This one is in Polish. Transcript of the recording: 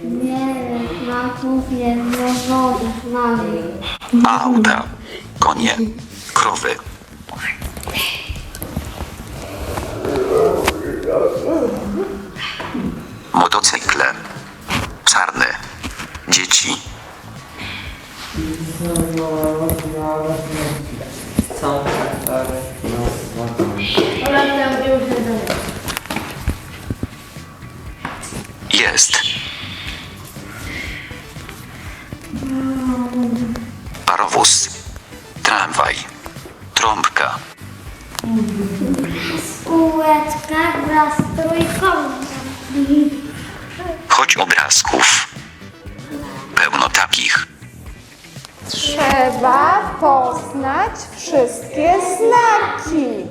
Wiele znaków jednorodnych nazw. Auta, konie, krowy. Motocykle, czarne, dzieci, Są jest. Parowóz, tramwaj, trąbka, Kółeczka wraz z trójkątem. choć obrazków. Pełno takich. Trzeba poznać wszystkie znaki.